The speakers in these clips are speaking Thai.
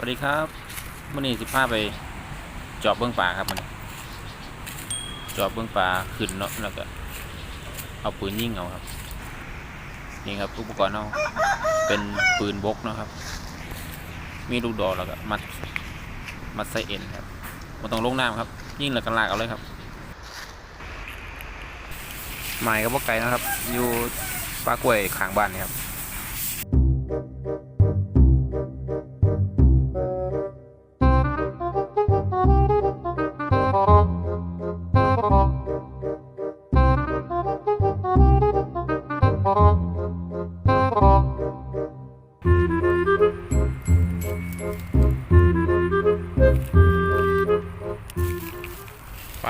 วัสดีครับมื่อนี้สิพาไปจอบเบื้องป่าครับมันจอบเบื้องป่าขึ้นเนาะแล้วก็เอาปืนยิงเอาครับนี่ครับอุปกรณ์เราเป็นปืนบกเนาะครับ มีลูกดอกแล้วก็มัดมัดไซเอ็นครับมันต้องลงน้ำครับ ยิงแล้วก็ลากเอาเลยครับหมายกับพวกไก่นะครับ อยู่ปลากล้วยขางบ้านนี่ครับ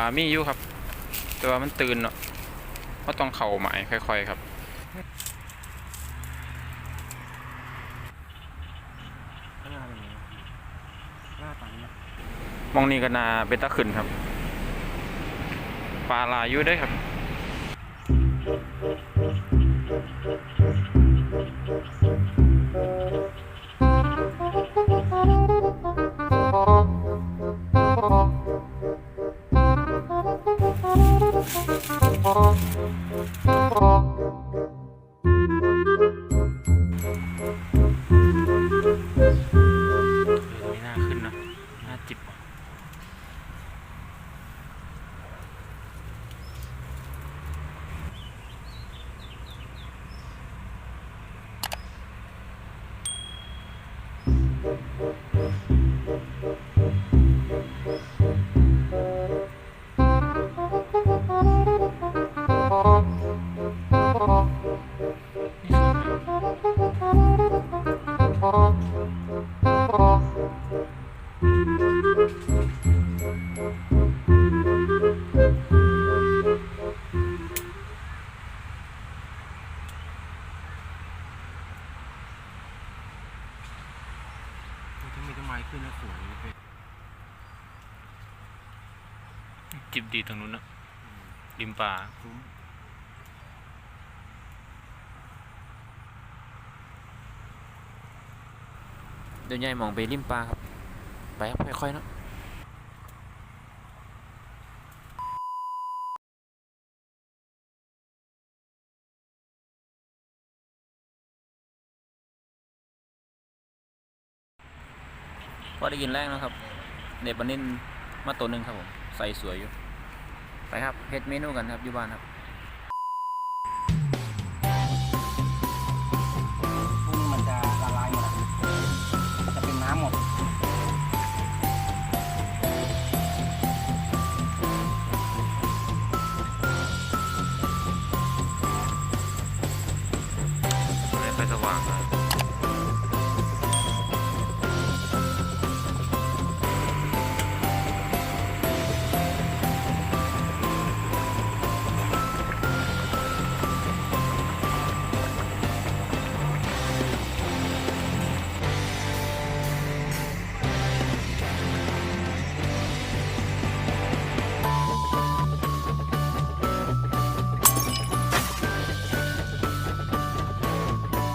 ามีอยู่ครับ แต่ว่ามันตื่นเนาะก็ต้องเข่าหมายค่อยๆครับมองนี่ก็นาเบต้าขึ้นครับปลาลายอยู่ได้ครับ จิบดีตรงนู้นนะริมป่าเดี๋ยวยายมองไปริมป่าครับ ไปครับค่อยๆเนาะ พอได้ยินแรกนะครับเด็บบันนินมาตัวหนึ่งครับผม ใส่สวยอยู่ ไปครับเฮ็ดเมนูกันครับอยู่บ้านครับกุ้งมันจะละลายหมดอะจะเป็นน้ำหมดไม่ค่อยสว่างเลย